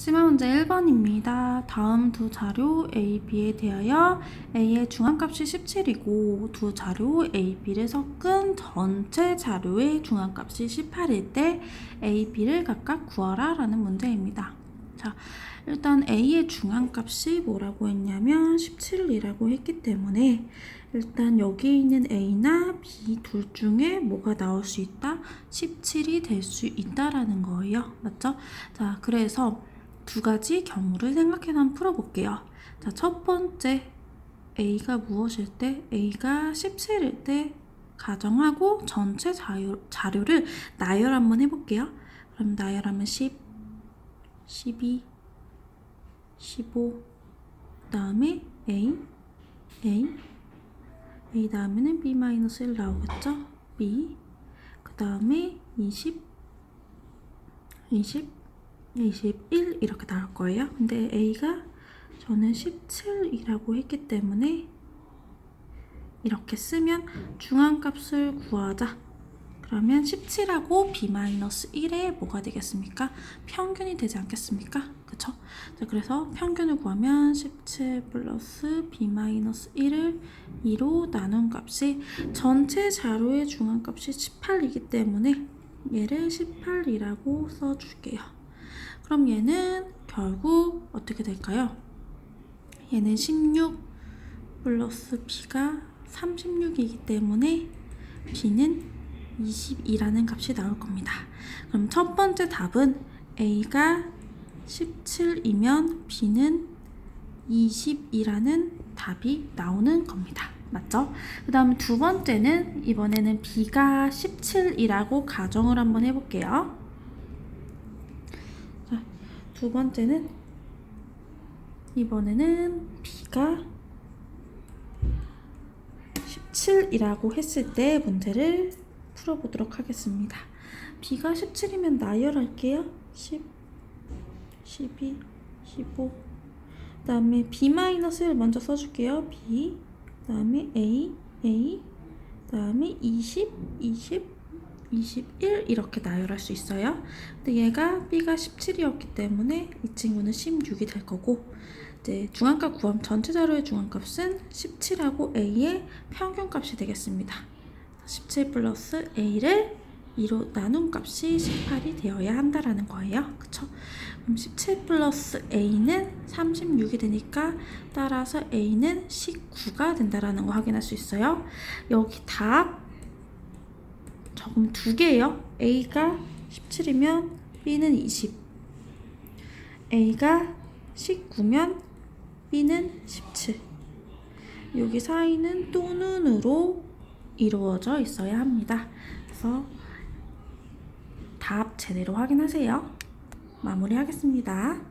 심화 문제 1번입니다. 다음 두 자료 A, B에 대하여 A의 중앙값이 17이고 두 자료 A, B를 섞은 전체 자료의 중앙값이 18일 때 A, B를 각각 구하라 라는 문제입니다. 자, 일단 A의 중앙값이 뭐라고 했냐면 17이라고 했기 때문에 일단 여기 있는 A나 B 둘 중에 뭐가 나올 수 있다? 17이 될 수 있다라는 거예요. 맞죠? 자, 그래서 두 가지 경우를 생각해서 한번 풀어볼게요. 자, 첫 번째 A가 무엇일 때? A가 17일 때 가정하고 전체 자료, 자료를 나열 한번 해볼게요. 그럼 나열하면 10, 12, 15, 다음에 A, A, A 다음에는 B-1 나오겠죠? B, 그 다음에 20, 20, 21 이렇게 나올 거예요. 근데 A가 저는 17이라고 했기 때문에 이렇게 쓰면 중앙값을 구하자. 그러면 17하고 B-1에 뭐가 되겠습니까? 평균이 되지 않겠습니까? 그쵸? 자, 그래서 평균을 구하면 17 플러스 B-1을 2로 나눈 값이 전체 자료의 중앙값이 18이기 때문에 얘를 18이라고 써줄게요. 그럼 얘는 결국 어떻게 될까요? 얘는 16 플러스 B가 36이기 때문에 B는 22라는 값이 나올 겁니다. 그럼 첫 번째 답은 A가 17이면 B는 22라는 답이 나오는 겁니다. 맞죠? 그 다음 두 번째는 이번에는 B가 17이라고 가정을 한번 해볼게요. 자, 두 번째는 이번에는 B가 17이라고 했을 때 문제를 풀어보도록 하겠습니다. B가 17이면 나열할게요. 10, 12, 15. 그 다음에 B-를 먼저 써줄게요. B. 그 다음에 A, A. 그 다음에 20, 20, 21 이렇게 나열할 수 있어요. 근데 얘가 B가 17이었기 때문에 이 친구는 16이 될 거고 이제 중앙값 구함 전체 자료의 중앙값은 17하고 A의 평균값이 되겠습니다. 17 플러스 A를 2로 나눈 값이 18이 되어야 한다라는 거예요. 그쵸? 그럼 17 플러스 A는 36이 되니까 따라서 A는 19가 된다라는 거 확인할 수 있어요. 여기 답 적음 두 개예요. A가 17이면 B는 20. A가 19면 B는 17. 여기 사이는 또는으로 이루어져 있어야 합니다. 그래서 답 제대로 확인하세요. 마무리하겠습니다.